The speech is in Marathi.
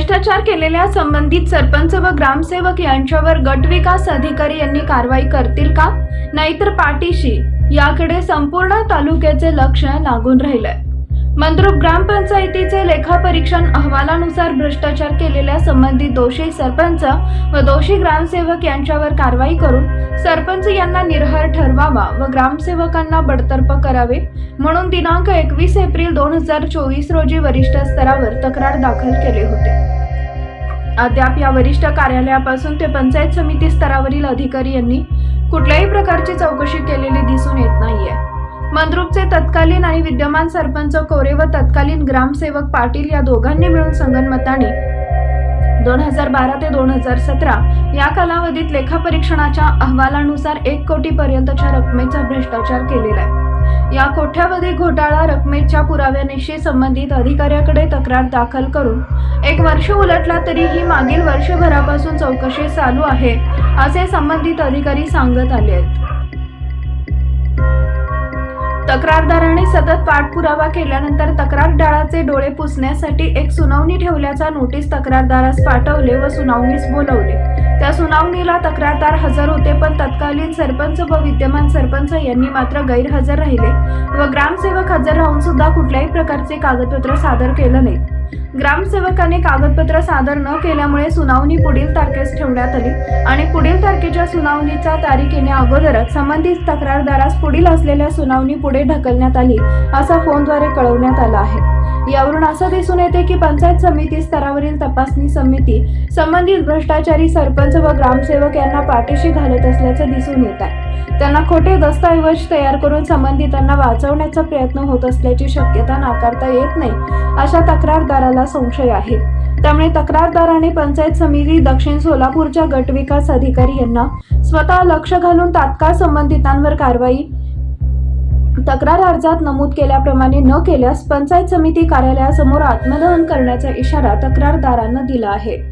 भ्रष्टाचार केलेल्या संबंधित सरपंच व ग्रामसेवक यांच्यावर गट विकास अधिकारी यांनी कारवाई करतील का? नाहीतर पाठीशी. याकडे संपूर्ण तालुक्याचे लक्ष लागून राहिलंय. मंद्रुप ग्रामपंचायतीचे लेखापरीक्षण अहवालानुसार भ्रष्टाचार केलेल्या संबंधित दोषी सरपंच व दोषी ग्रामसेवक यांच्यावर कारवाई करून सरपंच यांना निर्हार ठरवावा व ग्रामसेवकांना बडतर्फ करावे म्हणून दिनांक एकवीस एप्रिल दोन हजार चोवीस रोजी वरिष्ठ स्तरावर तक्रार दाखल केले होते. अद्याप या वरिष्ठ कार्यालयापासून ते पंचायत समिती स्तरावरील अधिकारी यांनी कुठल्याही प्रकारची चौकशी केलेली दिसून येत नाहीये. मंद्रुपचे तत्कालीन आणि विद्यमान सरपंच कोरे व तत्कालीन ग्रामसेवक पाटील या दोघांनी मिळून संगनमताने दोन हजार बारा ते दोन हजार सतरा या कालावधीत लेखापरीक्षणाच्या अहवालानुसार एक कोटी पर्यंतच्या रकमेचा भ्रष्टाचार केलेला आहे. या कोट्यावधी घोटाळा रकमेच्या पुराव्यानिशी संबंधित अधिकाऱ्याकडे तक्रार दाखल करून एक वर्ष उलटला तरी ही मागील वर्षभरापासून चौकशी चालू आहे असे संबंधित अधिकारी सांगत आले आहेत. तक्रारदाराने सतत पाठपुरावा केल्यानंतर तक्रारदाराचे डोळे पुसण्यासाठी एक सुनावणी ठेवल्याचा नोटीस तक्रारदारास पाठवले व सुनावणीस बोलवले. त्या सुनावणीला तक्रारदार हजर होते पण तत्कालीन सरपंच व विद्यमान सरपंच यांनी मात्र गैरहजर राहिले व ग्रामसेवक हजर राहून सुद्धा कुठल्याही प्रकारचे कागदपत्र सादर केलं नाही. ग्रामसेवकाने कागदपत्र सादर न केल्यामुळे सुनावणी पुढील तारखेस ठेवण्यात आली आणि पुढील तारखेच्या सुनावणीच्या तारखेने अगोदरच संबंधित तक्रारदारास पुढील असलेल्या सुनावणी पुढे ढकलण्यात आली असा फोनद्वारे कळवण्यात आला आहे. यावरून असं दिसून येते की पंचायत समिती स्तरावरील तपासणी समिती संबंधित भ्रष्टाचारी सरपंच व ग्रामसेवक यांना पाठीशी घालत असल्याचं दिसून येत आहे. त्यांना खोटे दस्तऐवज तयार करून संबंधितांना वाचवण्याचा प्रयत्न होत असल्याची शक्यता नाकारता येत नाही अशा तक्रारदाराला संशय आहे. त्यामुळे तक्रारदाराने पंचायत समिती दक्षिण सोलापूरच्या गट विकास अधिकारी यांना स्वतः लक्ष घालून तात्काळ संबंधितांवर कारवाई तक्रार अर्जात नमूद केल्याप्रमाणे न केल्यास पंचायत समिती कार्यालयासमोर आत्मदहन करण्याचा इशारा तक्रारदारांना दिला आहे.